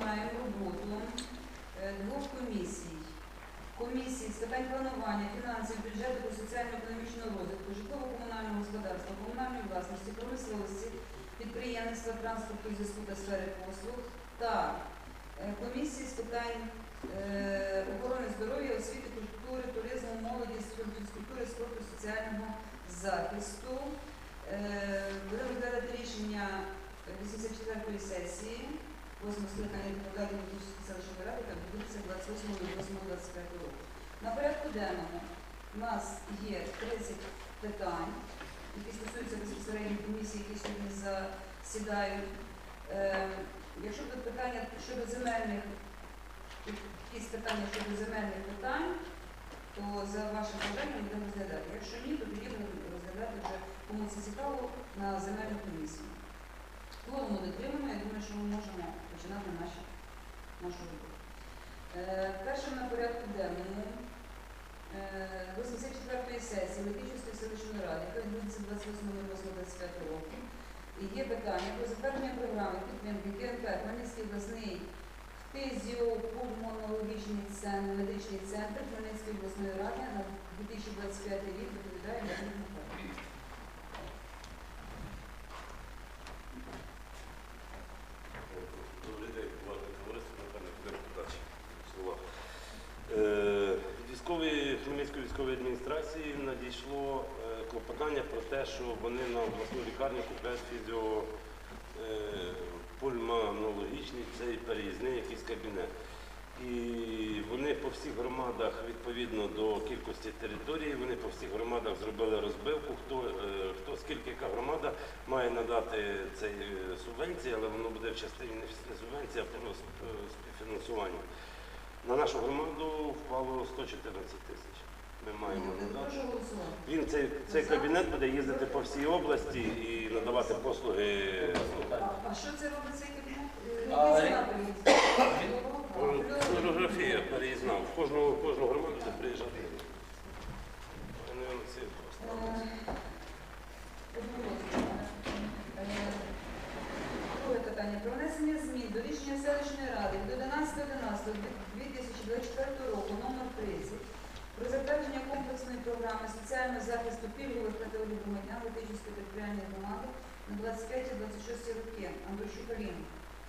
розпочинаємо роботу е, двох комісій. Комісії з питань планування, фінансів, бюджету соціально-економічного розвитку, житлово-комунального господарства, комунальної власності, промисловості, підприємництва, транспорту, зв'язку та сфери послуг та е, комісії з питань е, охорони здоров'я, освіти, культури, туризму, молоді, фізкультури, спорту, соціального захисту. Будемо розглядати рішення 84-ї сесії, 8 скликання депутатів Київської селищної ради, яка відбудеться 28.08.25 року. На порядку денному у нас є 30 питань, які стосуються безпосередньо комісії, які сьогодні засідають. Е, Якщо будуть питання щодо земельних, якісь питання щодо земельних питань, то за вашим бажанням будемо розглядати. Якщо ні, то тоді будемо розглядати вже кому це цікаво на земельну комісію. Кворуму дотримано, я думаю, що ми можемо починати наші, нашу роботу. Е, першим на порядку денному е, 84-ї сесії Летичівської селищної ради, яка відбудеться 28.08.25 року. Є питання про затвердження програми підтримки КНП Хмельницький обласний фтизіопульмонологічний центр, медичний центр Хмельницької обласної ради на 2025 рік доповідає Леонід військової адміністрації надійшло е, клопотання про те, що вони на обласну лікарню купляють фізіо е, цей переїзний якийсь кабінет. І вони по всіх громадах, відповідно до кількості території, вони по всіх громадах зробили розбивку, хто, е, хто скільки яка громада має надати цей субвенції, але воно буде в частині не субвенція, а просто співфінансування. На нашу громаду впало 114 тисяч. Ми маємо надати. Він цей, цей кабінет буде їздити по всій області і надавати послуги. А, що це робить цей кабінет? Е, А, який рі- сенатор? Фотографія переїзна. В кожну, в кожну громаду буде приїжджати. Е. Е, Друге питання. Про внесення змін до рішення селищної ради від 11.11.2024 року номер 30 про затвердження комплексної програми соціального захисту пільгових категорій громадян Летичівської територіальної громади на 25-26 роки. Андрущук Аліна.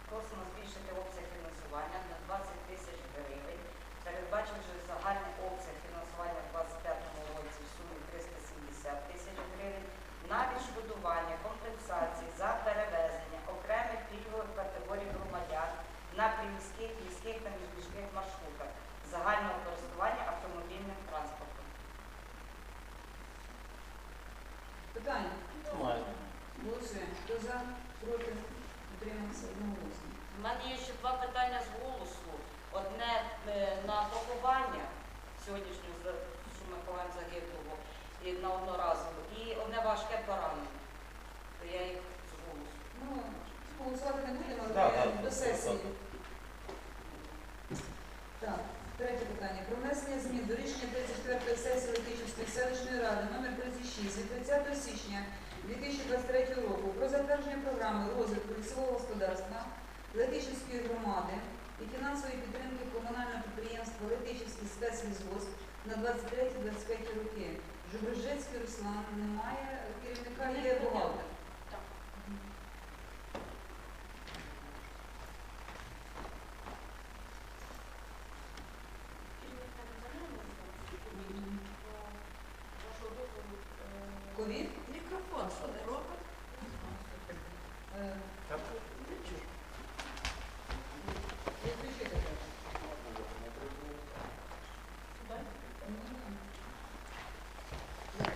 Просимо збільшити обсяг фінансування на 20 тисяч гривень, передбачивши загальний обсяг фінансування в 2025 році в сумі 370 тисяч гривень на відшкодування компенсації за перевезення окремих пільгових категорій громадян на приміських, міських та міжміських маршрутах загального користування автомобільним транспортом. Питання. Немає. Голосуємо. Хто за? Проти? Утримався одноголосно. У мене є ще два питання з голосу. Одне е, на поховання сьогоднішнього, за- що ми ховаємо загиблого, і на одноразово, і одне важке поранення. То я їх з голосу. Ну, голосувати не будемо, Да, але да, до сесії. так. Так, третє питання. Про внесення змін до рішення 34-ї сесії Летичівської селищної ради номер 36 від 30 січня 2023 року про затвердження програми розвитку лісового господарства Летичівської громади і фінансової підтримки комунального підприємства Летичівський спецлісгосп на 23-25 роки. Жубрижецький Руслан немає керівника, є бухгалтер. Так. Ковід? Мікрофон, що не робить? Е, Відключити треба.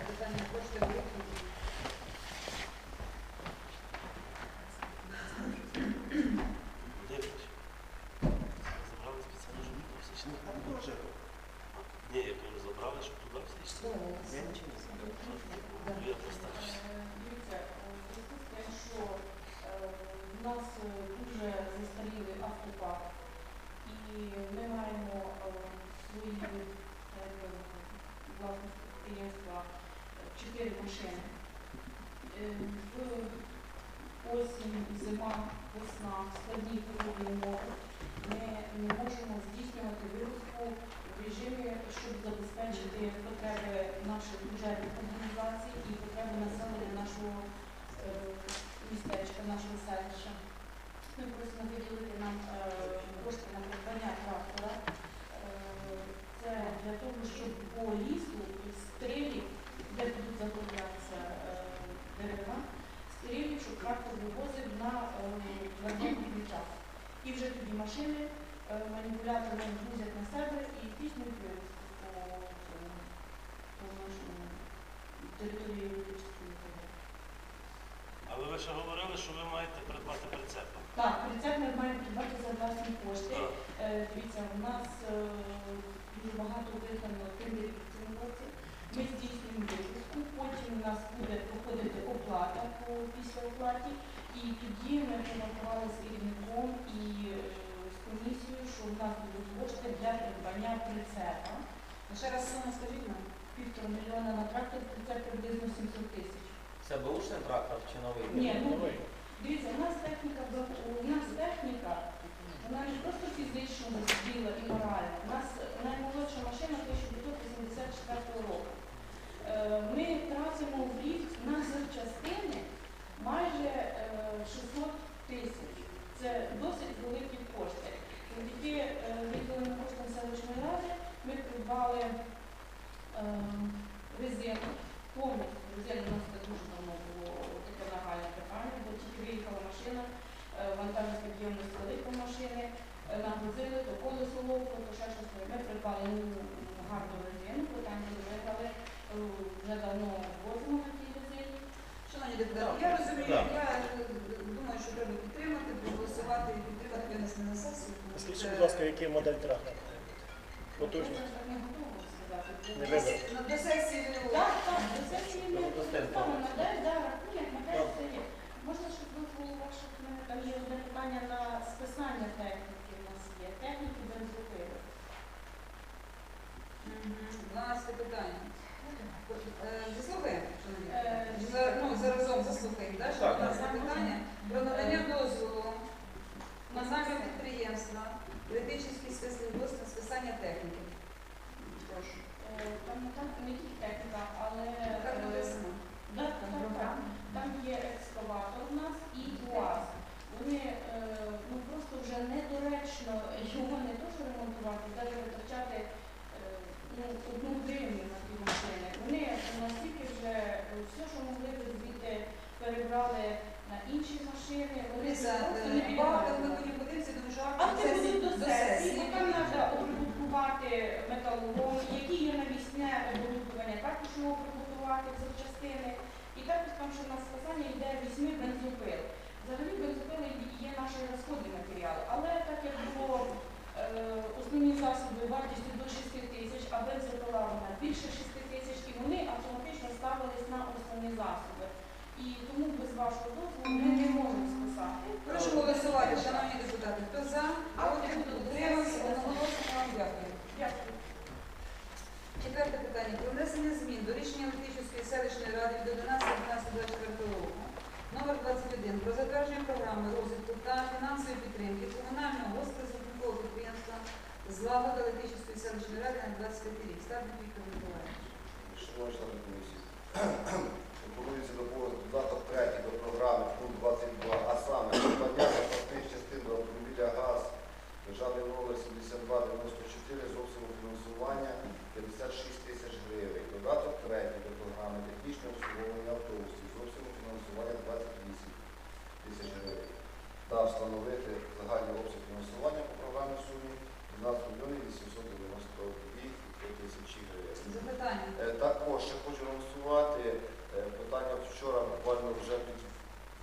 Питання кошти виключити. Забрали спеціально, щоб туди всі йшли. Ні, я кажу, забрали, щоб туди всі йшли. Я нічого не забрав. Я поставлюся. Дивіться, е, в зв'язку з тим, що е, в нас е, дуже застарілий автопарк, і ми маємо е, свої е, власності підприємства е, чотири машини. Е, В осінь, зима, весна, складні погодні умови. ми не можемо здійснювати виручку в режимі, щоб забезпечити потреби наших бюджетних організацій і потреби населення нашого е, містечка, нашого селища. Ми просимо виділити нам кошти на придбання трактора. Це для того, щоб по лісу стрілі, де будуть заготовлятися е, дерева, стрілі, щоб трактор вивозив на твердому ключах. І вже тоді машини е, маніпулятори грузять на себе і здійснюють вивозку по, нашому території особи. Але ви ще говорили, що ви маєте придбати прицепи. Так, прицеп ми маємо придбати за власні кошти. Е, Дивіться, у нас дуже багато виконано тендерів в цьому році. Ми здійснюємо випуску, потім у нас буде проходити оплата по післяоплаті, і тоді ми приготували з керівником і е, з комісією, що в нас будуть кошти для придбання прицепа. Ще раз суму скажіть нам. Півтора мільйона на трактор, прицеп приблизно 700 тисяч. Це бушний трактор чи новий? Ні, ну дивіться, у нас техніка, у нас техніка, вона не просто фізично зріла і моральна. У нас наймолодша машина 1984 року. Е, Ми тратимо в рік на запчастини майже е, 600 тисяч. Це досить великі кошти. Завдяки е, виділеним коштам селищної ради ми придбали е, резину, повністю резину. У нас дуже давно було таке нагальне питання, бо тільки виїхала машина, е, вантажна підйомність великої машини, е, нагрузили, то колесо лопало, то ще щось. Ми придбали ну, гарну резину, не виграли, е, вже давно возимо на тій резині. Шановні депутати, я розумію, я е, думаю, що треба підтримати, проголосувати і підтримати винесення на сесію. Скажіть, будь ласка, який модель трактора? Не. Не вибрали. Ну, До сесії ви Так, так, до сесії Ну, достатньо. модель, да, ні, модель це є. Можна, щоб дозволу ваших, в там є одне питання на списання техніки у нас є. Техніки бензопили. Мгм. 12 питання. Е, Заслухаємо, Е, Ну, заразом заслухаємо, так? Так, 12 так. питання про надання дозволу на намір підприємства Летичівський спецвідносно списання техніки. Прошу. Е, Там, там не тільки техніка, але Так е, да, так, так. там є екскаватор у нас і УАЗ. Вони е, ну, просто вже недоречно його не то, що ремонтувати, навіть витрачати е, ну, одну гривню на ті машини. Вони настільки вже е, все, що могли звідти перебрали на інші машини, вони просто е, не А акти це будуть до сесії, там треба оприбуткувати металолом, які є навісне оборудовання, також його приготувати в запчастини. І також там ще на списання йде вісьми бензопил. Взагалі бензопили є наші розходні матеріали, але так як було е, основні засоби вартістю до 6 тисяч, а бензопила вона більше 6 тисяч, і вони основні засоби. І тому без вашого дозволу ми не можемо списати. Прошу голосувати, шановні депутати. Хто за? Проти? Утримався? Одноголосно вам дякую. Дякую. Четверте питання. Про внесення змін до рішення Летичівської селищної ради від 11.12.24 року номер 21 про затвердження програми розвитку та фінансової підтримки комунального господарського підприємства Злагода Летичівської селищної ради на 25 рік. Ставник Віктор Миколаївич. Шановні члени комісії, додаток 3 до програми пункт 22, а саме придбання запасних частин до автомобіля ГАЗ державний номер 7294 з обсягом фінансування 56 тисяч гривень. Додаток 3 до програми технічне обслуговування автобусів з обсягом фінансування 28 тисяч гривень. Та встановити загальний обсяг фінансування по програмі в сумі 12 мільйонів 892 тисячі гривень. Запитання. Е, Також ще хочу анонсувати е, питання вчора, вже під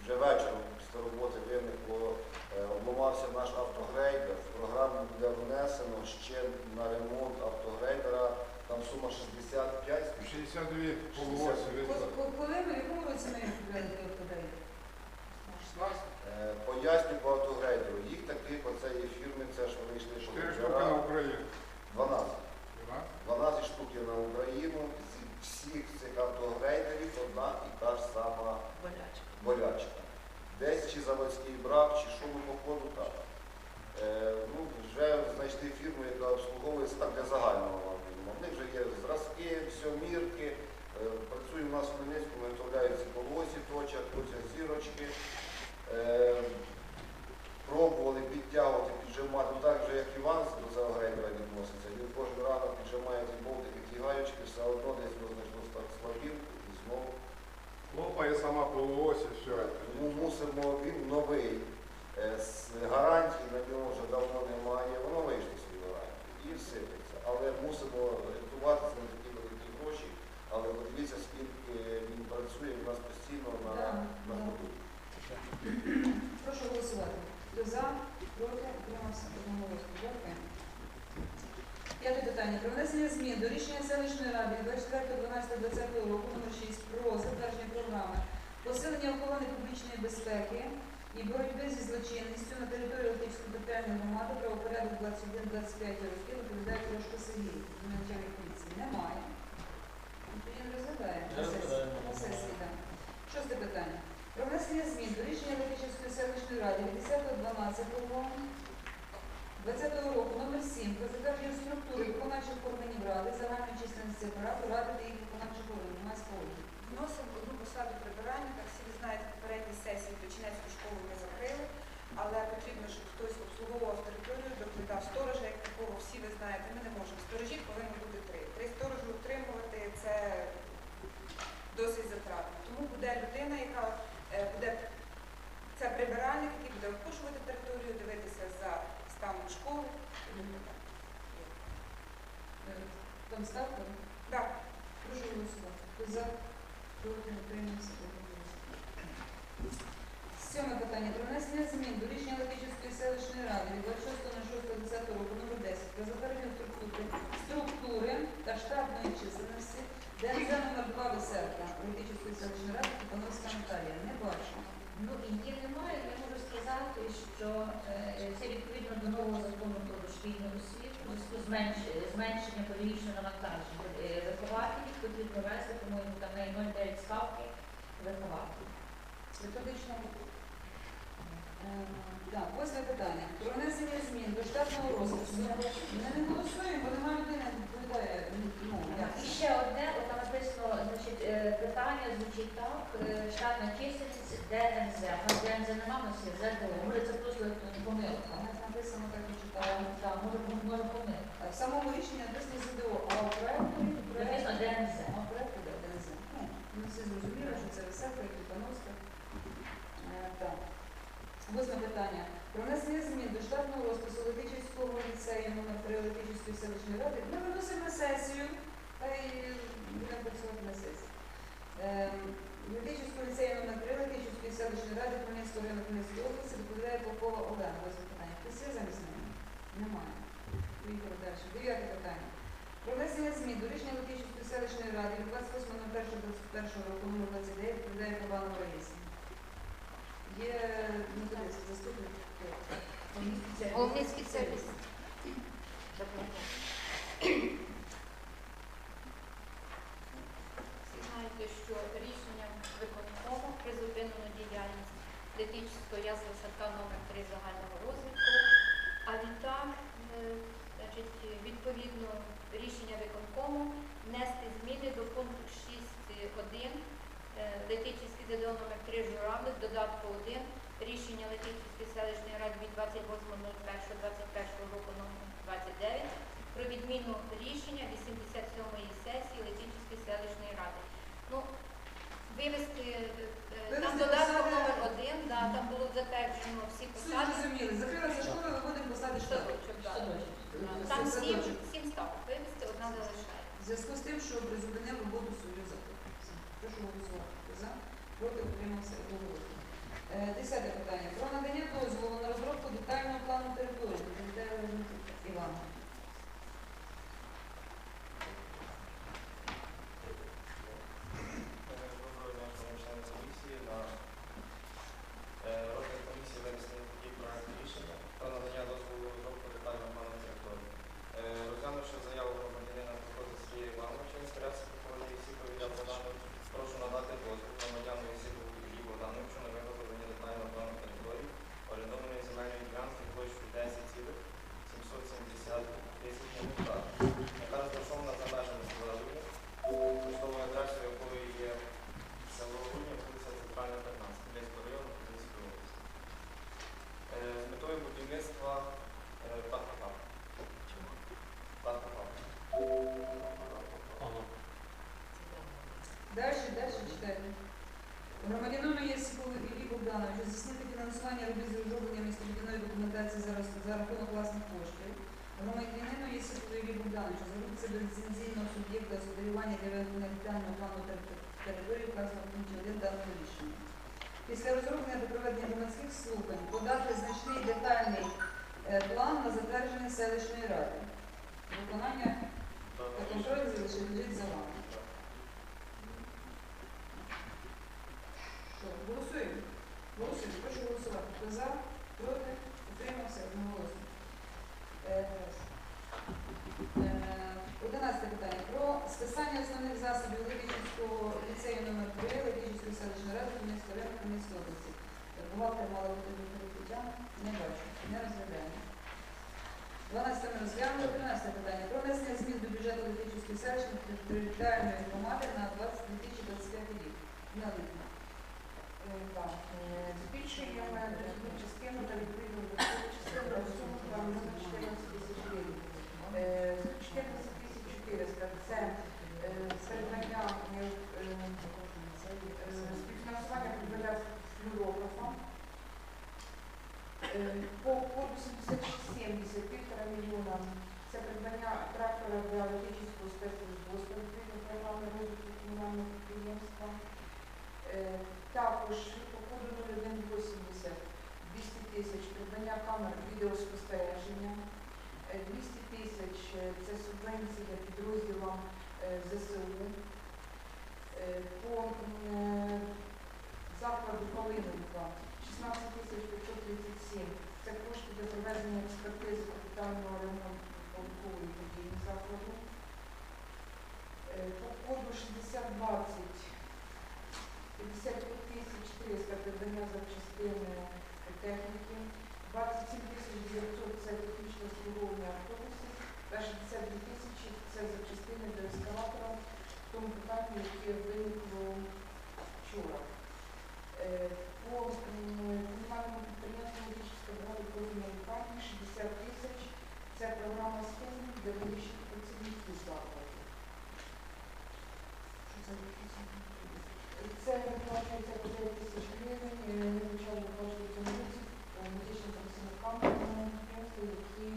вже вечором після роботи виникло, е, обламався наш автогрейдер. В програму буде внесено ще на ремонт автогрейдера, там сума 65 62 полуосі Ко- витрат. ко- Коли ви якому році ми купляли той автодейт? Е, Поясню по автогрейдеру. Їх таких, оце є фірми, це ж вони йшли, що 4 штуки на Україну. 12. 12. 12 штук є на Україну. Зі всіх цих автогрейдерів одна і та ж сама болячка. Десь чи заводський брак, чи що ну походу так. Е, ну, вже знайшли фірму, яка обслуговує це так для загального відома. В них вже є зразки, все, мірки. Е, Працює у нас в Хмельницькому, виготовляються полосі, точок, точок зірочки. Е, Пробували підтягувати, піджимати, ну, так же, як Іван до цього відноситься. Він кожен ранок піджимає ці болтики, ті все одно десь воно знайшло так слабінку і знову. Лопає сама полуось і все. Тому мусимо він новий. Е, З гарантії на нього вже давно немає. Воно вийшло з гарантії і сипеться. Але мусимо рятуватися на такі великі гроші. Але подивіться, скільки він працює, у нас постійно на, на ходу. Прошу голосувати. Хто за, проти, утримався одноголосно. Дякую. П'яте питання. Про внесення змін до рішення селищної ради від 24.12.2020 року номер 6 про затвердження програми посилення охорони публічної безпеки і боротьби зі злочинністю на території Латівської територіальної громади правопорядок 21-25 років доповідає трошки Сергій, начальник поліції. Немає. Розглядаємо. Не На сесії. На сесії, так. Шосте питання. Про внесення змін до рішення Летичівської селищної ради від 10.12.20 року номер 7 про затвердження структури виконавчих органів ради загальної численності апарату ради та їх виконавчих органів. Немає спору. Вносимо одну посаду прибиральника. Всі ви знаєте, попередній сесії Точинецьку школу ми закрили, але потрібно, щоб хтось обслуговував територію, доглядав сторожа, як такого всі ви знаєте, ми не можемо. Сторожів повинно бути три. Три сторожі утримувати це досить. Тому буде людина, яка е, буде це прибиральник, який буде обкушувати територію, дивитися за станом школи і. Е, Там ставка? Так, Прошу голосувати. Хто за, проти, утримався. Сьоме питання. Про внесення змін до рішення Летичівської селищної ради від 26.06.20 року номер 10 про затвердження структури, структури та штатної численності ДНЗ номер 2 Веселка Летичівської селищної ради Тихановська Наталія. Не бачу. Ну, її немає, я можу сказати, що е, це відповідно до нового закону про дошкільну освіту, в зв'язку з зменш- зменшенням політичного навантаження е, вихователів потрібно вести, по-моєму, там на 0,9 ставки вихователів. Методично. Е, восьме питання. Про внесення змін до штатного розпису. Ми не голосуємо, бо немає людини, яка відповідає. Ну, як І це? ще одне, от там написано, значить, е, питання звучить так, е, штатна чисельність ДНЗ. У нас ДНЗ нема, у нас є ЗДО. Може це просто помилка. У нас написано так і Е, читаю. Так, може, може помилка. В самому рішенні написано ЗДО, а у проєкту Написано ДНЗ. А у проєкту де ДНЗ. Ну, Ми всі зрозуміли, що це висока і Тихановська. Е, Так. Восьме питання. Про внесення змін до штатного розпису Летичівського ліцею номер 3 Летичівської селищної ради. Ми виносимо на сесію, та й будемо працювати на сесії. Ем, Летичівського ліцею номер 3 Летичівської селищної ради Хмельницького району Хмельницької області доповідає Попова Олена. Восьме питання. Хтось є замість неї? Немає. Поїхали далі. Дев'яте питання. Про внесення змін до рішення Летичівської селищної ради від 28.01.21 року номер 29 відповідає Кабанова Раїса. Є методист, заступник. Головний спеціаліст. Всі знаєте, що рішенням виконкому призупинено діяльність Летичівського ясла садка номер 3 загального розвитку. А відтак, е, значить, відповідно рішення виконкому внести зміни до пункту 6.1 е, Летичівський ЗДО номер 3 Журавлик, додатку 1 рішення Летичівської селищної ради від 28.01.21 року номер 29 про відміну рішення 87-ї сесії Летичівської селищної ради. Вивести е, е, там додаток номер один, да, там було затверджено всі посади. зрозуміли. Закрилася школа, виводимо посади штату. Садочок, Там сім, сім ставок вивести, одна залишається. В зв'язку з тим, що призупинив роботу свою закону. Прошу голосувати. За, проти, утримався одноголосно. Е, Десяте питання. Про надання дозволу на розробку детального плану території. Доповідає Іван. Доброго дня, шановні члени комісії. На е, розгляд комісії винесено такий проект рішення про надання дозволу розробку детального плану території. Е, Розглянувши заяву громадянина Проходу Сергія Івановича, інспірації прокурора Єсіповіда Богдановича, прошу надати дозвіл громадяну Єсіпову Юрію Богдановичу на виготовлення детального плану території орендованої земельної ділянки площею 10,5 Громадянину Єсипову Іллі Богдановичу здійснити фінансування робіт з розроблення містобудівної документації за, рахунок власних коштів. Громадянину Єсипову Іллі Богдановичу звернутися до ліцензійного суб'єкта господарювання для виконання детального плану території вказаного в пункті 1 даного рішення. Після розроблення та проведення громадських слухань подати значний детальний е, план на затвердження селищної ради. Виконання та контроль залишить за вами. Що, голосуємо? Голосуємо. Прошу голосувати. Хто за, проти, утримався, одноголосно. Е, е, Одинадцяте питання. Про списання основних засобів Летичівського ліцею номер 3 Летичівської селищної ради Хмельницького району Хмельницької області. Бухгалтер мала бути Вікторія Тетяна. Не бачу. Не розглядаємо. 12 ми розглянули. 13 питання. Про внесення змін до бюджету Летичівської селищної територіальної громади на 20 2025 рік. Налітна. Е, Так, е, збільшуємо дохідну частину та відповідну дохідну частину на суму там на 14 тисяч гривень. Е, 14 тисяч 400 – це е, придбання е, е, е, співфінансування придбання флюорографа. Е, По коду 7670 півтора мільйона. Це придбання трактора для Летичівського спецвозвозку відповідно програми розвитку комунального підприємства. Е, Також по коду 0180 200 тисяч. Придбання камер відеоспостереження, Е, 200 тисяч. Е, це субвенція підрозділам е, ЗСУ. Е, По закладу Калиненка 16 тисяч 537 це кошти для проведення експертизи капітального ремонту податкової будівлі закладу. Е, По коду 6020 55 тисяч 400 придбання запчастини техніки, 27 тисяч 900 це технічне обслуговування автобусів, та 62 тисячі це запчастини для ескалатора в тому питанні, яке виникло вчора. Е, По комунальному підприємству Львівська бригада управління лікарні 60 тисяч це програма «Стимул» для вищих працівників закладу. Що це? Це виплачується по 9 тисяч гривень, е, ми почали виплачувати е, медичним працівникам комунального підприємства, які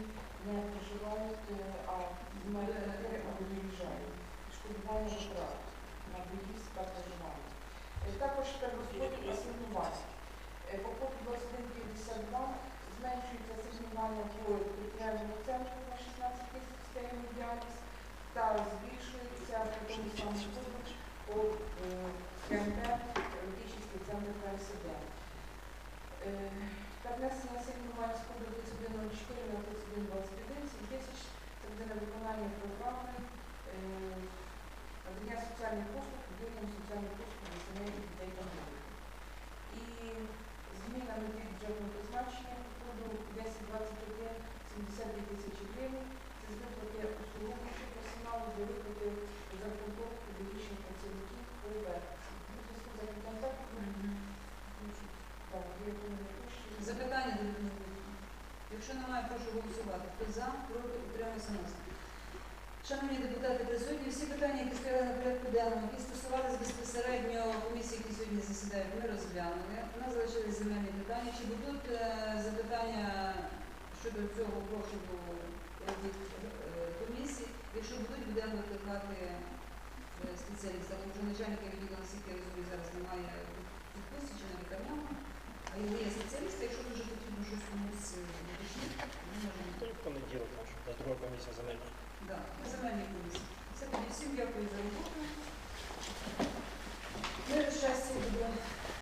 не проживають, е, а мають квартири, а виїжджають. Відшкодування витрат на виїзд та проживання. Е, Також перерозподіл асигнувань. Е, По коду 2152 зменшується асигнування по територіальному центру на 16 тисяч стягнень діяльність та збільшується по тому самому по е, КМП Логічний центр КСД. Та внесення асигнувань з коду 3104 на 3121 7 тисяч це буде на виконання програми надання соціальних послуг, відділення соціальних послуг дітей та молоді. І змінами від бюджетного призначення коду 1021 72 тисячі гривень. Це з виплати обслуговуючого персоналу для виплати зарплату педагогічних працівників по версії. Ну. Запитання до? Якщо немає, прошу голосувати. Хто за, проти, утримався нас. Шановні депутати присутні, всі питання, які стояли на порядку денному, які стосувалися безпосередньо комісії, які сьогодні засідають, ми розглянули. У нас залишились земельні питання. Чи будуть е, запитання щодо цього від е, комісії? Якщо будуть, будемо викликати е, спеціаліста. Тому що начальника відділу, наскільки я розумію, зараз немає відпустці чи на лікарняному. А є спеціалісти, якщо дуже потрібно щось комусь е, ми можемо. В понеділок наша, друга комісія земельна. Да, на земельній комісії. Все тоді всім дякую за роботу. Миру щастя, добро.